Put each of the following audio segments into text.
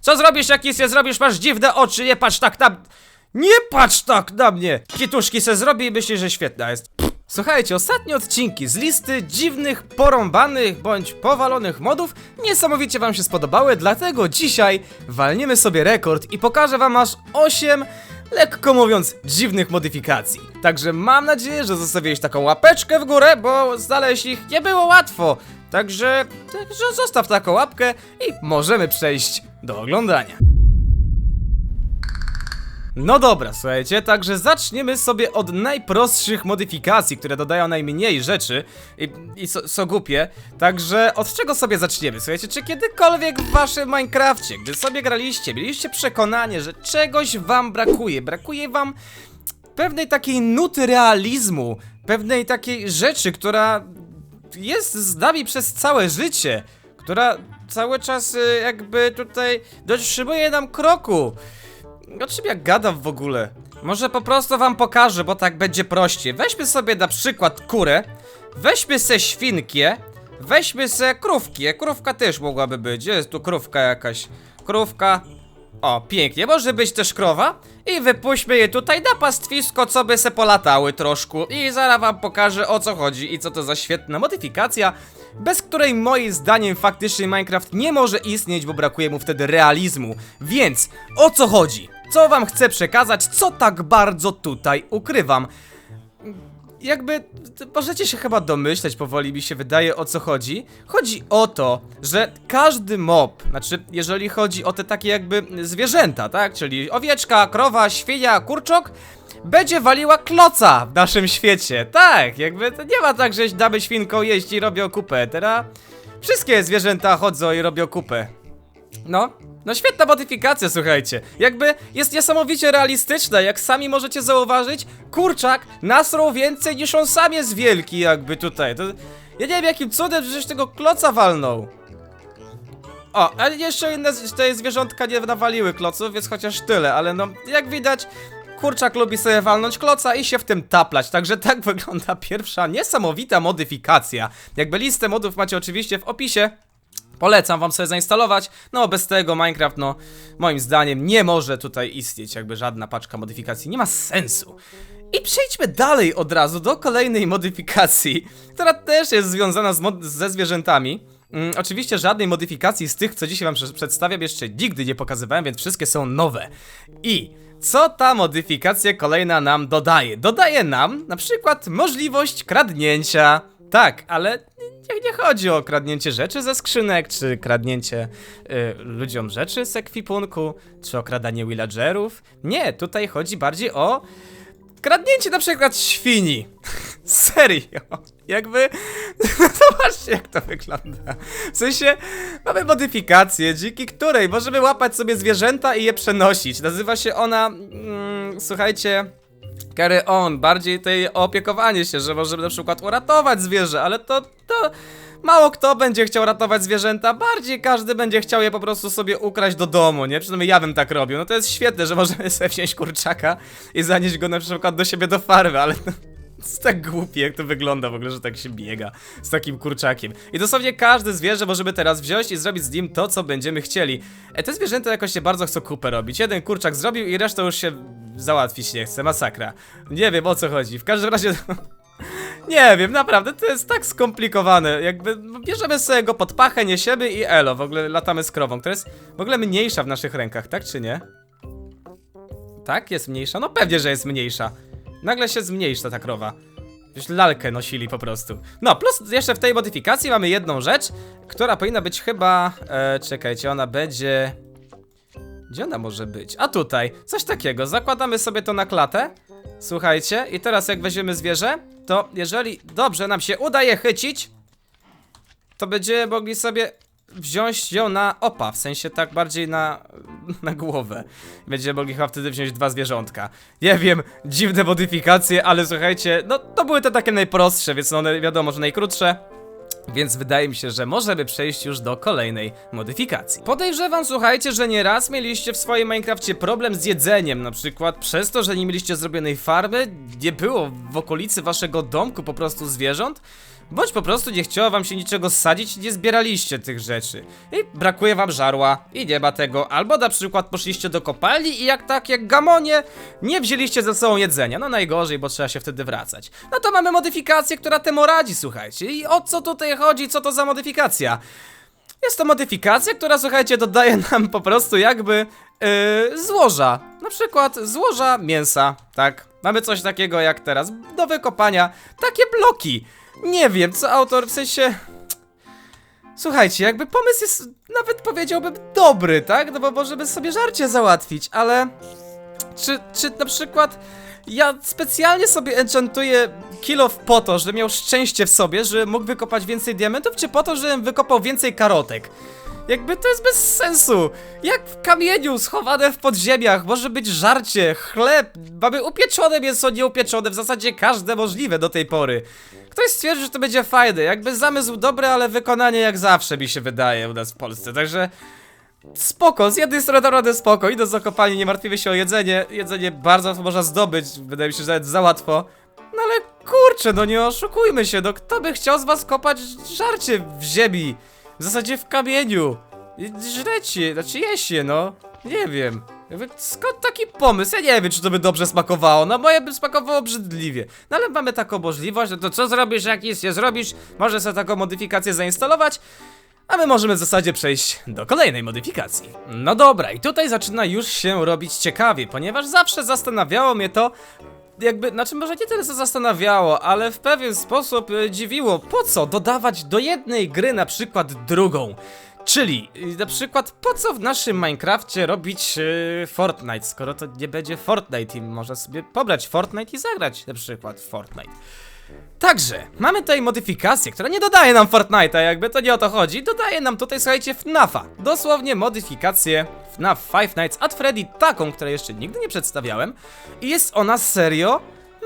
Co zrobisz, jak nic nie zrobisz? Masz dziwne oczy, nie patrz tak na... Nie patrz tak na mnie! Kituszki se zrobi i myśli, że świetna jest. Słuchajcie, ostatnie odcinki z listy dziwnych, porąbanych bądź powalonych modów niesamowicie wam się spodobały, dlatego dzisiaj walniemy sobie rekord i pokażę wam aż 8 lekko mówiąc, dziwnych modyfikacji. Także mam nadzieję, że zostawiłeś taką łapeczkę w górę, bo znaleźć ich nie było łatwo. Także, także zostaw taką łapkę i możemy przejść do oglądania. No dobra, słuchajcie, także zaczniemy sobie od najprostszych modyfikacji, które dodają najmniej rzeczy i, i so, są głupie. Także od czego sobie zaczniemy? Słuchajcie, czy kiedykolwiek w waszym Minecrafcie, gdy sobie graliście, mieliście przekonanie, że czegoś wam brakuje, brakuje wam pewnej takiej nuty realizmu, pewnej takiej rzeczy, która jest z nami przez całe życie, która cały czas y, jakby tutaj dotrzymuje nam kroku. O czym ja gadam w ogóle? Może po prostu wam pokażę, bo tak będzie prościej. Weźmy sobie na przykład kurę, weźmy se świnkie, weźmy se krówki. Krówka też mogłaby być. Jest tu krówka jakaś? Krówka. O, pięknie. Może być też krowa. I wypuśćmy je tutaj na pastwisko, co by se polatały troszkę. I zaraz wam pokażę o co chodzi i co to za świetna modyfikacja, bez której moim zdaniem faktycznie Minecraft nie może istnieć, bo brakuje mu wtedy realizmu. Więc o co chodzi? Co wam chcę przekazać? Co tak bardzo tutaj ukrywam? Jakby możecie się chyba domyśleć powoli, mi się wydaje o co chodzi. Chodzi o to, że każdy mob, znaczy jeżeli chodzi o te takie jakby zwierzęta, tak? Czyli owieczka, krowa, świnia, kurczok, będzie waliła kloca w naszym świecie. Tak, jakby to nie ma tak, że damy świnką jeść i robią kupę. Teraz wszystkie zwierzęta chodzą i robią kupę. No, no świetna modyfikacja, słuchajcie. Jakby jest niesamowicie realistyczna, jak sami możecie zauważyć, kurczak nasrał więcej niż on sam jest wielki, jakby tutaj. To, ja nie wiem jakim cudem żeś tego kloca walnął. O, ale jeszcze inne te zwierzątka nie nawaliły kloców, więc chociaż tyle, ale no, jak widać, kurczak lubi sobie walnąć kloca i się w tym taplać, także tak wygląda pierwsza niesamowita modyfikacja. Jakby listę modów macie oczywiście w opisie, Polecam wam sobie zainstalować. No, bez tego Minecraft, no, moim zdaniem nie może tutaj istnieć, jakby żadna paczka modyfikacji. Nie ma sensu. I przejdźmy dalej od razu do kolejnej modyfikacji, która też jest związana ze zwierzętami. Mm, oczywiście żadnej modyfikacji z tych, co dzisiaj wam prze- przedstawiam, jeszcze nigdy nie pokazywałem, więc wszystkie są nowe. I co ta modyfikacja kolejna nam dodaje? Dodaje nam na przykład możliwość kradnięcia. Tak, ale nie, nie chodzi o kradnięcie rzeczy ze skrzynek, czy kradnięcie y, ludziom rzeczy z ekwipunku, czy okradanie villagerów. Nie, tutaj chodzi bardziej o kradnięcie na przykład świni. Serio. Jakby. Zobaczcie, jak to wygląda. W sensie, mamy modyfikację, dzięki której możemy łapać sobie zwierzęta i je przenosić. Nazywa się ona. Mm, słuchajcie. Carry on, bardziej tej opiekowanie się, że możemy na przykład uratować zwierzę, ale to, to mało kto będzie chciał ratować zwierzęta, bardziej każdy będzie chciał je po prostu sobie ukraść do domu, nie? Przynajmniej ja bym tak robił. No to jest świetne, że możemy sobie wziąć kurczaka i zanieść go na przykład do siebie do farmy, ale to jest tak głupie, jak to wygląda w ogóle, że tak się biega z takim kurczakiem. I dosłownie każde zwierzę możemy teraz wziąć i zrobić z nim to, co będziemy chcieli. E, te zwierzęta jakoś się bardzo chcą kupę robić. Jeden kurczak zrobił i reszta już się załatwić nie chce, masakra. Nie wiem o co chodzi. W każdym razie... Nie wiem, naprawdę, to jest tak skomplikowane. Jakby no, bierzemy sobie go pod pachę, niesiemy i elo, w ogóle latamy z krową, która jest w ogóle mniejsza w naszych rękach, tak czy nie? Tak? Jest mniejsza? No pewnie, że jest mniejsza. Nagle się zmniejsza ta krowa. Już lalkę nosili po prostu. No, plus jeszcze w tej modyfikacji mamy jedną rzecz, która powinna być chyba... E, czekajcie, ona będzie... Gdzie ona może być? A tutaj, coś takiego. Zakładamy sobie to na klatę. Słuchajcie, i teraz jak weźmiemy zwierzę, to jeżeli dobrze nam się udaje chycić, to będziemy mogli sobie wziąć ją na opa, w sensie tak bardziej na, na głowę. Będziemy mogli chyba wtedy wziąć dwa zwierzątka. Nie wiem, dziwne modyfikacje, ale słuchajcie, no to były te takie najprostsze, więc one wiadomo, że najkrótsze. Więc wydaje mi się, że możemy przejść już do kolejnej modyfikacji. Podejrzewam, słuchajcie, że nieraz mieliście w swoim Minecrafcie problem z jedzeniem, na przykład przez to, że nie mieliście zrobionej farmy, nie było w okolicy waszego domku po prostu zwierząt. Bądź po prostu nie chciało wam się niczego sadzić nie zbieraliście tych rzeczy. I brakuje wam żarła i nie ma tego, albo na przykład poszliście do kopalni i jak tak, jak gamonie, nie wzięliście ze sobą jedzenia. No najgorzej, bo trzeba się wtedy wracać. No to mamy modyfikację, która temu radzi, słuchajcie. I o co tutaj chodzi, co to za modyfikacja? Jest to modyfikacja, która słuchajcie, dodaje nam po prostu jakby yy, złoża. Na przykład złoża mięsa, tak? Mamy coś takiego jak teraz do wykopania. Takie bloki. Nie wiem, co autor w sensie. Słuchajcie, jakby pomysł jest nawet powiedziałbym dobry, tak? No bo możemy sobie żarcie załatwić, ale. Czy, czy na przykład ja specjalnie sobie enchantuję kilof po to, że miał szczęście w sobie, że mógł wykopać więcej diamentów, czy po to, żebym wykopał więcej karotek? Jakby to jest bez sensu. Jak w kamieniu schowane w podziemiach może być żarcie, chleb, mamy upieczone mięso, nieupieczone, w zasadzie każde możliwe do tej pory. Ktoś stwierdził, że to będzie fajne, jakby zamysł dobry, ale wykonanie jak zawsze mi się wydaje u nas w Polsce, także... Spoko, z jednej strony naprawdę spoko, idąc do kopalni nie martwimy się o jedzenie, jedzenie bardzo łatwo można zdobyć, wydaje mi się, że nawet za łatwo. No ale kurczę, no nie oszukujmy się, no kto by chciał z was kopać żarcie w ziemi? W zasadzie w kamieniu. Żrecie, znaczy jeść je, no. Nie wiem. Skąd taki pomysł? Ja nie wiem, czy to by dobrze smakowało. No moje by smakowało obrzydliwie. No ale mamy taką możliwość, no to co zrobisz, jak jest je zrobisz? Możesz sobie taką modyfikację zainstalować. A my możemy w zasadzie przejść do kolejnej modyfikacji. No dobra, i tutaj zaczyna już się robić ciekawie, ponieważ zawsze zastanawiało mnie to, jakby, znaczy może nie tyle co zastanawiało, ale w pewien sposób e, dziwiło, po co dodawać do jednej gry na przykład drugą. Czyli, y, na przykład, po co w naszym Minecrafcie robić yy, Fortnite, skoro to nie będzie Fortnite i można sobie pobrać Fortnite i zagrać na przykład Fortnite. Także, mamy tutaj modyfikację, która nie dodaje nam Fortnite'a, jakby to nie o to chodzi, dodaje nam tutaj, słuchajcie, FNAFa. Dosłownie modyfikację FNAF Five Nights at Freddy, taką, której jeszcze nigdy nie przedstawiałem. I jest ona serio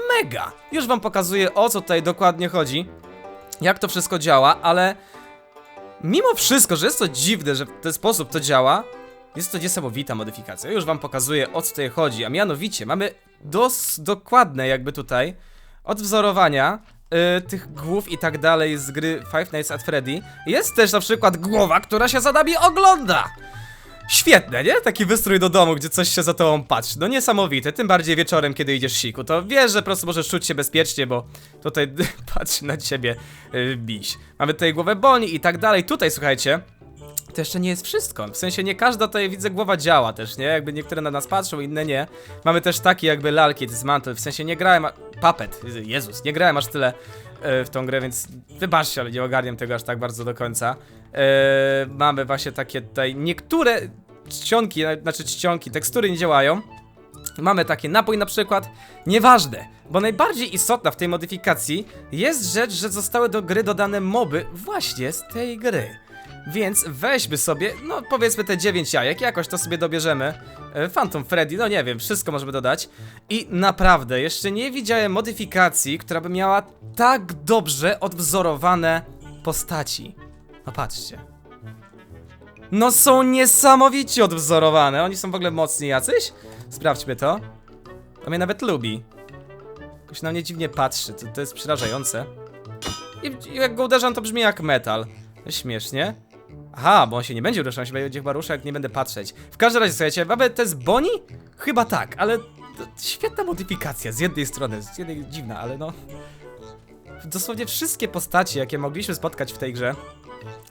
mega. Już wam pokazuję o co tutaj dokładnie chodzi, jak to wszystko działa, ale mimo wszystko, że jest to dziwne, że w ten sposób to działa, jest to niesamowita modyfikacja. Już wam pokazuję o co tutaj chodzi, a mianowicie mamy dos dokładne jakby tutaj odwzorowania y, tych głów i tak dalej z gry Five Nights at Freddy. Jest też na przykład głowa, która się za nami ogląda. Świetne, nie? Taki wystrój do domu, gdzie coś się za tobą patrzy. No niesamowite, tym bardziej wieczorem, kiedy idziesz siku. To wiesz, że po prostu możesz czuć się bezpiecznie, bo tutaj patrzy na ciebie y, biś. Mamy tutaj głowę Boni i tak dalej. Tutaj, słuchajcie, to jeszcze nie jest wszystko. W sensie nie każda tutaj widzę głowa działa też, nie? Jakby niektóre na nas patrzą, inne nie. Mamy też takie jakby lalki z mantle. W sensie nie grałem. A... Papet, Jezus, nie grałem aż tyle e, w tą grę, więc wybaczcie, ale nie ogarniam tego aż tak bardzo do końca. E, mamy właśnie takie tutaj niektóre czcionki, na- znaczy czcionki, tekstury nie działają. Mamy taki napój na przykład. Nieważne, bo najbardziej istotna w tej modyfikacji jest rzecz, że zostały do gry dodane moby właśnie z tej gry. Więc weźmy sobie, no powiedzmy te 9 jajek, jakoś to sobie dobierzemy. E, Phantom Freddy, no nie wiem, wszystko możemy dodać. I naprawdę, jeszcze nie widziałem modyfikacji, która by miała tak dobrze odwzorowane postaci. No patrzcie. No są niesamowicie odwzorowane, oni są w ogóle mocni jacyś? Sprawdźmy to. On mnie nawet lubi. Jakoś na mnie dziwnie patrzy, to, to jest przerażające. I, I jak go uderzam, to brzmi jak metal. Śmiesznie. Aha, bo on się nie będzie ruszał, on się będzie chyba ruszał, jak nie będę patrzeć. W każdym razie, słuchajcie, mamy to jest Bonnie? Chyba tak, ale to świetna modyfikacja z jednej strony, z jednej dziwna, ale no... Dosłownie wszystkie postacie, jakie mogliśmy spotkać w tej grze,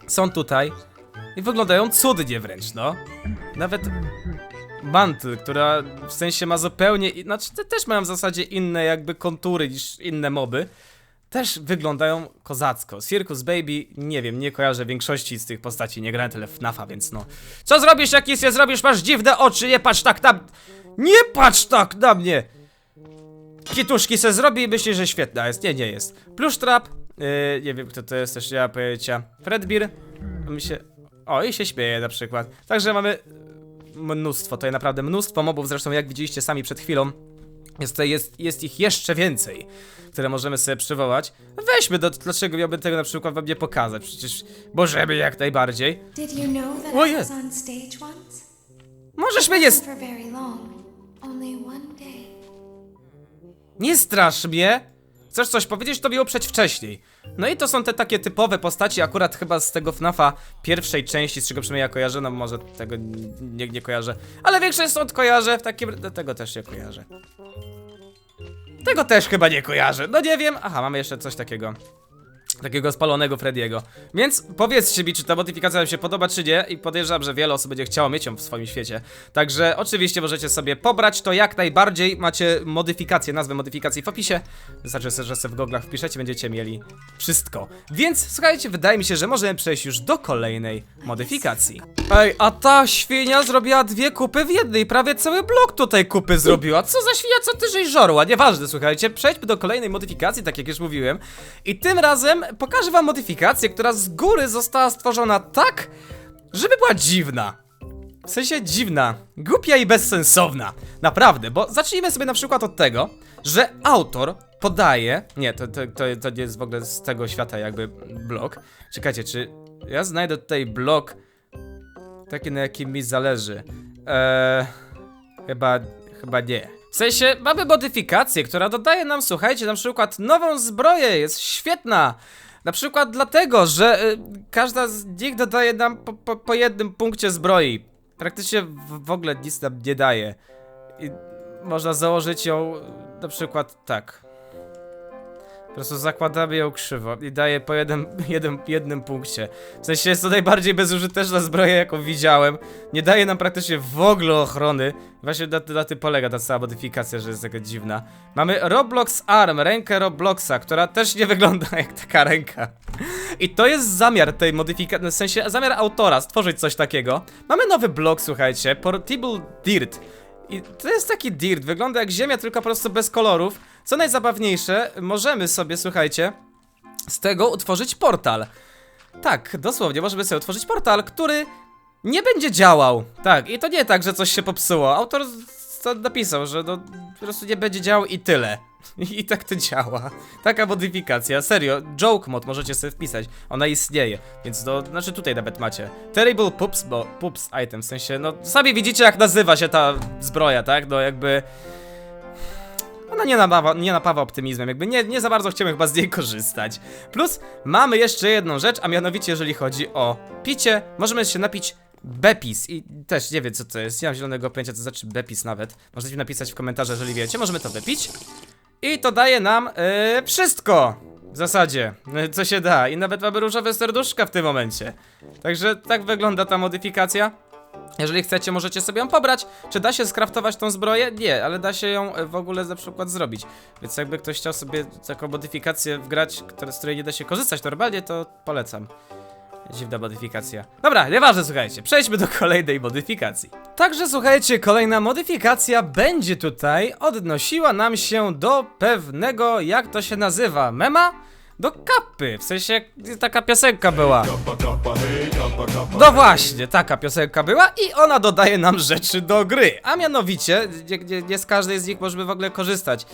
są tutaj i wyglądają cudnie wręcz, no. Nawet Mantle, która w sensie ma zupełnie, znaczy te też mają w zasadzie inne jakby kontury niż inne moby, też wyglądają kozacko. Circus Baby, nie wiem, nie kojarzę większości z tych postaci, nie grałem tyle FNAFa, więc no. Co zrobisz, jak nic nie zrobisz? Masz dziwne oczy, nie patrz tak na... Nie patrz tak na mnie! Kituszki se zrobi i myśli, że świetna jest. Nie, nie jest. Plush Trap, yy, nie wiem kto to jest, też nie mam pojęcia. Fredbeer, mi się... O, i się śmieje na przykład. Także mamy mnóstwo, tutaj naprawdę mnóstwo mobów, zresztą jak widzieliście sami przed chwilą. Jest, jest, jest ich jeszcze więcej, które możemy sobie przywołać. Weźmy, do, dlaczego miałbym tego na przykład wam nie pokazać? Przecież możemy jak najbardziej. Stage once? Możesz mnie nie, nie strasz mnie. Chcesz coś powiedzieć, to mi uprzeć wcześniej. No i to są te takie typowe postaci, akurat chyba z tego FNAFa pierwszej części, z czego przynajmniej ja kojarzę, no może tego nie, nie kojarzę. Ale większość stąd kojarzę, w takim... tego też nie kojarzę. Tego też chyba nie kojarzę, no nie wiem. Aha, mamy jeszcze coś takiego. Takiego spalonego Frediego. Więc powiedzcie mi, czy ta modyfikacja wam się podoba, czy nie. I podejrzewam, że wiele osób będzie chciało mieć ją w swoim świecie. Także oczywiście możecie sobie pobrać to jak najbardziej. Macie modyfikację, nazwę modyfikacji w opisie. Wystarczy, że sobie w goglach wpiszecie, będziecie mieli wszystko. Więc słuchajcie, wydaje mi się, że możemy przejść już do kolejnej modyfikacji. Ej, a ta świnia zrobiła dwie kupy w jednej. Prawie cały blok tutaj kupy zrobiła. Co za świnia, co ty żeś żorła? Nieważne, słuchajcie. Przejdźmy do kolejnej modyfikacji, tak jak już mówiłem. I tym razem pokażę wam modyfikację, która z góry została stworzona tak, żeby była dziwna. W sensie dziwna, głupia i bezsensowna. Naprawdę, bo zacznijmy sobie na przykład od tego, że autor podaje. Nie, to, to, to, to nie jest w ogóle z tego świata jakby blok. Czekajcie, czy ja znajdę tutaj blok taki, na jakim mi zależy. Eee, chyba, chyba nie. W sensie, mamy modyfikację, która dodaje nam, słuchajcie, na przykład nową zbroję, jest świetna. Na przykład dlatego, że y, każda z nich dodaje nam po, po, po jednym punkcie zbroi. Praktycznie w, w ogóle nic nam nie daje. I można założyć ją na przykład tak. Po prostu zakładamy ją krzywo i daje po jednym, jednym, jednym punkcie. W sensie jest to najbardziej bezużyteczna zbroja, jaką widziałem. Nie daje nam praktycznie w ogóle ochrony. Właśnie na, na tym polega ta cała modyfikacja, że jest taka dziwna. Mamy Roblox Arm, rękę Robloxa, która też nie wygląda jak taka ręka. I to jest zamiar tej modyfikacji, w sensie zamiar autora stworzyć coś takiego. Mamy nowy blok, słuchajcie, Portable Dirt. I to jest taki dirt, wygląda jak ziemia, tylko po prostu bez kolorów. Co najzabawniejsze, możemy sobie, słuchajcie, z tego utworzyć portal. Tak, dosłownie, możemy sobie utworzyć portal, który nie będzie działał. Tak, i to nie tak, że coś się popsuło. Autor napisał, że no, po prostu nie będzie działał i tyle. I tak to działa. Taka modyfikacja, serio. Joke mod możecie sobie wpisać. Ona istnieje, więc to, znaczy tutaj nawet macie. Terrible Poops, bo Poops item, w sensie, no sami widzicie jak nazywa się ta zbroja, tak? No jakby... Ona nie napawa, nie napawa optymizmem, jakby nie, nie za bardzo chcemy chyba z niej korzystać. Plus mamy jeszcze jedną rzecz, a mianowicie jeżeli chodzi o picie, możemy się napić Bepis i też nie wiem co to jest, nie mam zielonego pojęcia co znaczy Bepis nawet. Możecie napisać w komentarzach, jeżeli wiecie, możemy to wypić. I to daje nam yy, wszystko! W zasadzie, yy, co się da. I nawet mamy różowe serduszka w tym momencie. Także tak wygląda ta modyfikacja. Jeżeli chcecie, możecie sobie ją pobrać. Czy da się skraftować tą zbroję? Nie, ale da się ją e, w ogóle na przykład zrobić. Więc jakby ktoś chciał sobie taką modyfikację wgrać, które, z której nie da się korzystać normalnie, to polecam. Dziwna modyfikacja. Dobra, nieważne, słuchajcie, przejdźmy do kolejnej modyfikacji. Także słuchajcie, kolejna modyfikacja będzie tutaj odnosiła nam się do pewnego, jak to się nazywa, mema? Do kapy, w sensie taka piosenka była. No właśnie, taka piosenka była i ona dodaje nam rzeczy do gry. A mianowicie, nie, nie, nie z każdej z nich możemy w ogóle korzystać.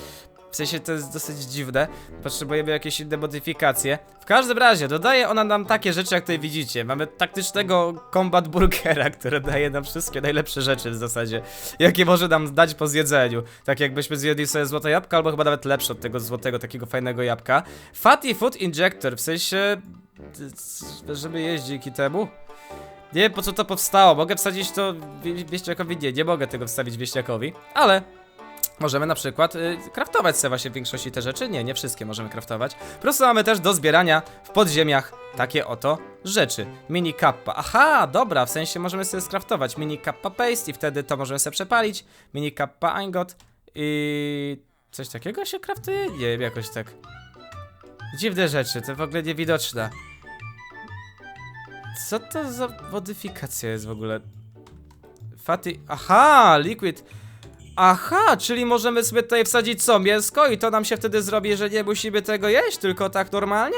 W sensie to jest dosyć dziwne. Potrzebujemy jakieś inne modyfikacje. W każdym razie, dodaje ona nam takie rzeczy, jak tutaj widzicie. Mamy taktycznego combat burgera, który daje nam wszystkie najlepsze rzeczy w zasadzie, jakie może nam dać po zjedzeniu. Tak jakbyśmy zjedli sobie złote jabłka, albo chyba nawet lepsze od tego złotego, takiego fajnego jabłka. Fatty Food Injector, w sensie, żeby jeść dzięki temu. Nie wiem po co to powstało, mogę wsadzić to wie- wieśniakowi, nie, nie mogę tego wstawić wieśniakowi, ale możemy na przykład y, craftować sobie właśnie w większości te rzeczy, nie, nie wszystkie możemy craftować. Po prostu mamy też do zbierania w podziemiach takie oto rzeczy. Mini kappa, aha, dobra, w sensie możemy sobie skraftować mini kappa paste i wtedy to możemy sobie przepalić, mini kappa ingot i coś takiego się craftuje? Nie wiem, jakoś tak. Dziwne rzeczy, to w ogóle niewidoczne. Co to za modyfikacja jest w ogóle? Fatty. Aha, liquid. Aha, czyli możemy sobie tutaj wsadzić co? Mięsko i to nam się wtedy zrobi, że nie musimy tego jeść, tylko tak normalnie?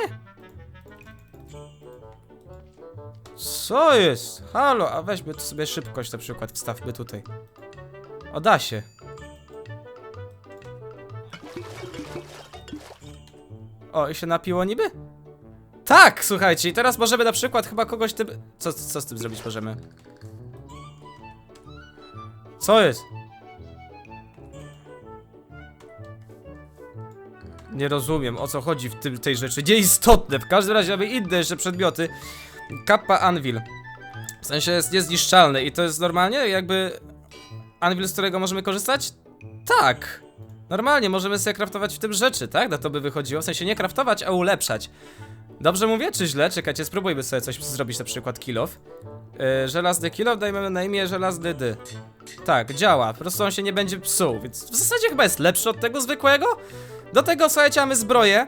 Co jest? Halo, a weźmy tu sobie szybkość na przykład, wstawmy tutaj. O, da się. O, i się napiło niby? Tak, słuchajcie, i teraz możemy na przykład chyba kogoś tym... Co, co z tym zrobić możemy? Co jest? Nie rozumiem o co chodzi w tym, tej rzeczy. Nieistotne. W każdym razie mamy inne jeszcze przedmioty. Kappa Anvil. W sensie jest niezniszczalny i to jest normalnie jakby Anvil, z którego możemy korzystać? Tak. Normalnie możemy sobie craftować w tym rzeczy, tak? Na to by wychodziło. W sensie nie craftować, a ulepszać. Dobrze mówię, czy źle? Czekajcie, spróbujmy sobie coś zrobić, na przykład kilof. Yy, żelazny kilof, dajmy na imię żelazny dy. Tak, działa, po prostu on się nie będzie psuł, więc w zasadzie chyba jest lepszy od tego zwykłego. Do tego, słuchajcie, mamy zbroję,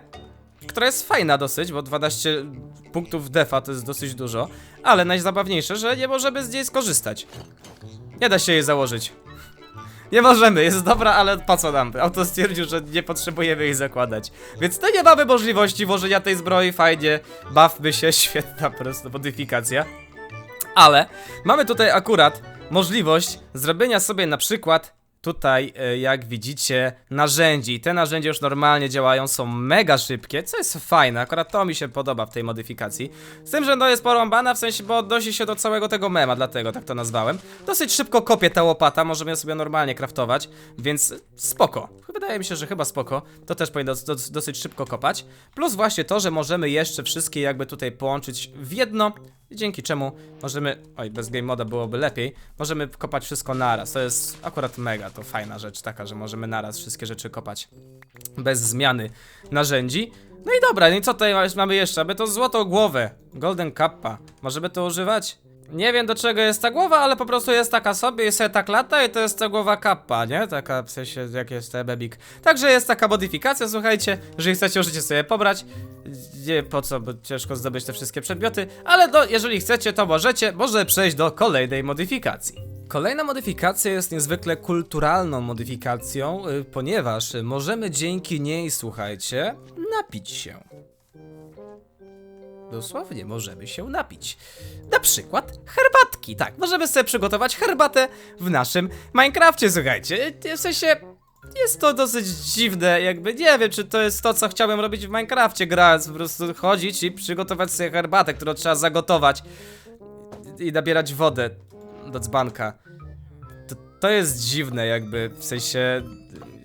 która jest fajna dosyć, bo 12 punktów defa to jest dosyć dużo, ale najzabawniejsze, że nie możemy z niej skorzystać. Nie da się jej założyć. Nie możemy, jest dobra, ale po co nam? Auto stwierdził, że nie potrzebujemy jej zakładać. Więc to nie mamy możliwości włożenia tej zbroi, fajnie, bawmy się, świetna po prostu modyfikacja. Ale mamy tutaj akurat możliwość zrobienia sobie na przykład tutaj, e, jak widzicie, narzędzi. Te narzędzia już normalnie działają, są mega szybkie, co jest fajne, akurat to mi się podoba w tej modyfikacji. Z tym, że no jest porąbana, w sensie, bo odnosi się do całego tego mema, dlatego tak to nazwałem. Dosyć szybko kopie ta łopata, możemy ją sobie normalnie craftować, więc spoko. Wydaje mi się, że chyba spoko. To też powinno dos dos dosyć szybko kopać. Plus właśnie to, że możemy jeszcze wszystkie jakby tutaj połączyć w jedno, dzięki czemu możemy, oj, bez game moda byłoby lepiej, możemy kopać wszystko naraz. To jest akurat mega, to fajna rzecz taka, że możemy naraz wszystkie rzeczy kopać bez zmiany narzędzi. No i dobra, no i co tutaj mamy jeszcze? Aby to złotą głowę, golden kappa. Możemy to używać? Nie wiem do czego jest ta głowa, ale po prostu jest taka sobie i sobie tak lata i to jest ta głowa kappa, nie? Taka w sensie jak jest ten bebik. Także jest taka modyfikacja, słuchajcie, jeżeli chcecie możecie sobie pobrać. Nie po co, bo ciężko zdobyć te wszystkie przedmioty, ale jeżeli chcecie, to możecie, może przejść do kolejnej modyfikacji. Kolejna modyfikacja jest niezwykle kulturalną modyfikacją, y, ponieważ możemy dzięki niej, słuchajcie, napić się. Dosłownie możemy się napić. Na przykład herbatki. Tak, możemy sobie przygotować herbatę w naszym Minecrafcie, słuchajcie. W sensie jest to dosyć dziwne, jakby nie wiem, czy to jest to, co chciałem robić w Minecrafcie, grając, po prostu chodzić i przygotować sobie herbatę, którą trzeba zagotować i nabierać wodę do dzbanka. To, to jest dziwne, jakby w sensie.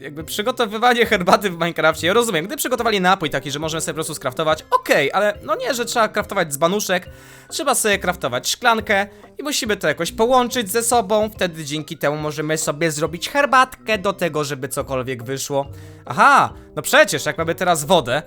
Jakby przygotowywanie herbaty w Minecrafcie. Ja rozumiem, gdy przygotowali napój taki, że możemy sobie po prostu skraftować, okej, ale no nie, że trzeba kraftować dzbanuszek, trzeba sobie kraftować szklankę i musimy to jakoś połączyć ze sobą. Wtedy dzięki temu możemy sobie zrobić herbatkę do tego, żeby cokolwiek wyszło. Aha, no przecież jak mamy teraz wodę,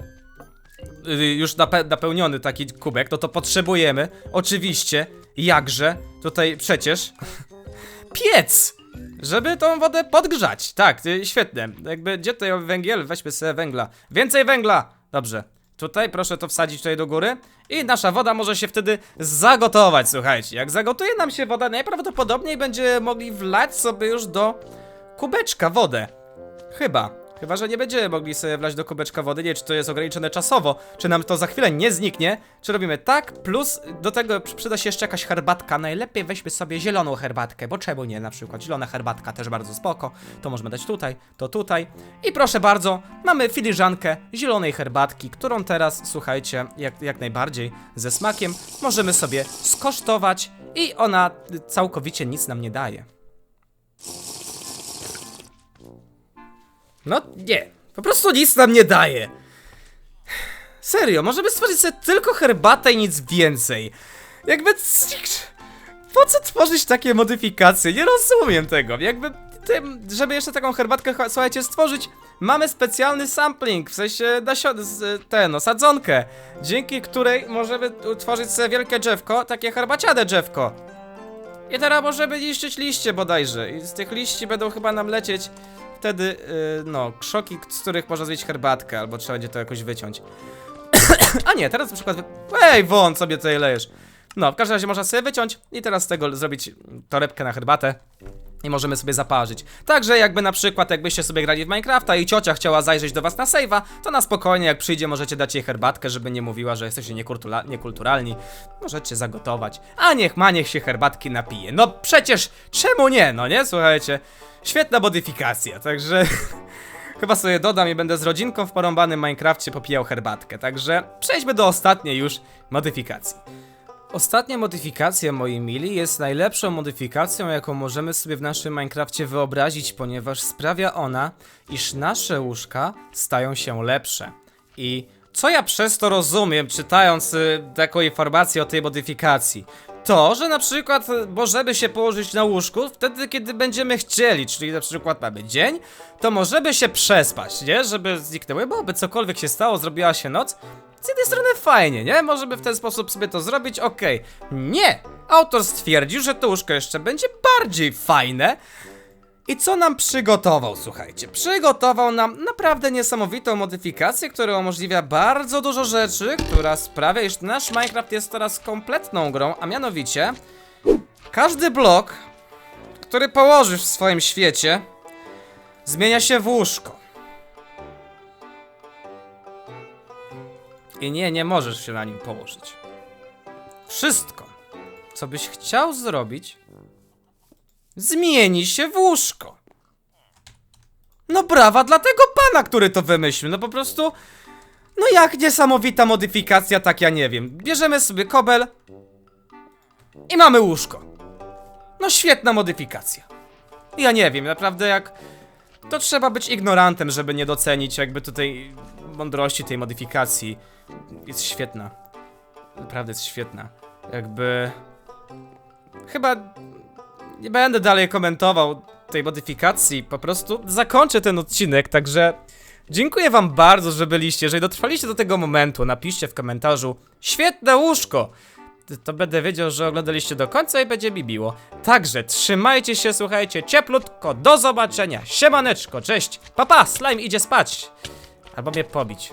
y, już nape napełniony taki kubek, no to potrzebujemy, oczywiście, jakże, tutaj przecież, piec! Żeby tą wodę podgrzać. Tak, y, świetne. Jakby, gdzie tutaj węgiel? Weźmy sobie węgla. Więcej węgla! Dobrze. Tutaj proszę to wsadzić tutaj do góry i nasza woda może się wtedy zagotować, słuchajcie. Jak zagotuje nam się woda, najprawdopodobniej będziemy mogli wlać sobie już do kubeczka wodę. Chyba. Chyba, że nie będziemy mogli sobie wlać do kubeczka wody. Nie, czy to jest ograniczone czasowo, czy nam to za chwilę nie zniknie. Czy robimy tak, plus do tego przy- przyda się jeszcze jakaś herbatka. Najlepiej weźmy sobie zieloną herbatkę, bo czemu nie? Na przykład zielona herbatka też bardzo spoko. To możemy dać tutaj, to tutaj. I proszę bardzo, mamy filiżankę zielonej herbatki, którą teraz, słuchajcie, jak, jak najbardziej ze smakiem możemy sobie skosztować i ona całkowicie nic nam nie daje. No nie, po prostu nic nam nie daje. Serio, możemy stworzyć sobie tylko herbatę i nic więcej. Jakby... Po co tworzyć takie modyfikacje? Nie rozumiem tego. Jakby tym, żeby jeszcze taką herbatkę, słuchajcie, stworzyć, mamy specjalny sampling, w sensie ten, no, sadzonkę, dzięki której możemy utworzyć sobie wielkie drzewko, takie herbaciane drzewko. I teraz możemy niszczyć liście bodajże. I z tych liści będą chyba nam lecieć wtedy, yy, no, krzoki, z których można zrobić herbatkę, albo trzeba będzie to jakoś wyciąć. A nie, teraz na przykład. Ej, won sobie tutaj lejesz. No, w każdym razie można sobie wyciąć i teraz z tego zrobić torebkę na herbatę. I możemy sobie zaparzyć. Także jakby na przykład jakbyście sobie grali w Minecrafta i ciocia chciała zajrzeć do was na save'a, to na spokojnie jak przyjdzie możecie dać jej herbatkę, żeby nie mówiła, że jesteście niekultura- niekulturalni. Możecie zagotować. A niech ma, niech się herbatki napije. No przecież czemu nie, no nie? Słuchajcie. Świetna modyfikacja, także... Chyba sobie dodam i będę z rodzinką w porąbanym Minecrafcie popijał herbatkę. Także przejdźmy do ostatniej już modyfikacji. Ostatnia modyfikacja, moi mili, jest najlepszą modyfikacją, jaką możemy sobie w naszym Minecrafcie wyobrazić, ponieważ sprawia ona, iż nasze łóżka stają się lepsze. I co ja przez to rozumiem, czytając y, taką informację o tej modyfikacji? To, że na przykład możemy się położyć na łóżku wtedy, kiedy będziemy chcieli, czyli na przykład mamy dzień, to możemy się przespać, nie? Żeby zniknęły, bo by cokolwiek się stało, zrobiła się noc. Z jednej strony fajnie, nie? Możemy w ten sposób sobie to zrobić, okej. Nie! Autor stwierdził, że to łóżko jeszcze będzie bardziej fajne. I co nam przygotował, słuchajcie? Przygotował nam naprawdę niesamowitą modyfikację, która umożliwia bardzo dużo rzeczy, która sprawia, iż nasz Minecraft jest teraz kompletną grą, a mianowicie każdy blok, który położysz w swoim świecie, zmienia się w łóżko. I nie, nie możesz się na nim położyć. Wszystko, co byś chciał zrobić, zmieni się w łóżko. No brawa dla tego pana, który to wymyślił. No po prostu. No jak niesamowita modyfikacja, tak ja nie wiem. Bierzemy sobie kobel i mamy łóżko. No świetna modyfikacja. Ja nie wiem, naprawdę jak. To trzeba być ignorantem, żeby nie docenić jakby tutaj mądrości tej modyfikacji. Jest świetna. Naprawdę jest świetna. Jakby. Chyba nie będę dalej komentował tej modyfikacji, po prostu zakończę ten odcinek, także dziękuję wam bardzo, że byliście, jeżeli dotrwaliście do tego momentu, napiszcie w komentarzu świetne łóżko, to będę wiedział, że oglądaliście do końca i będzie mi miło. Także trzymajcie się, słuchajcie, cieplutko, do zobaczenia, siemaneczko, cześć, papa, slime idzie spać, albo mnie pobić.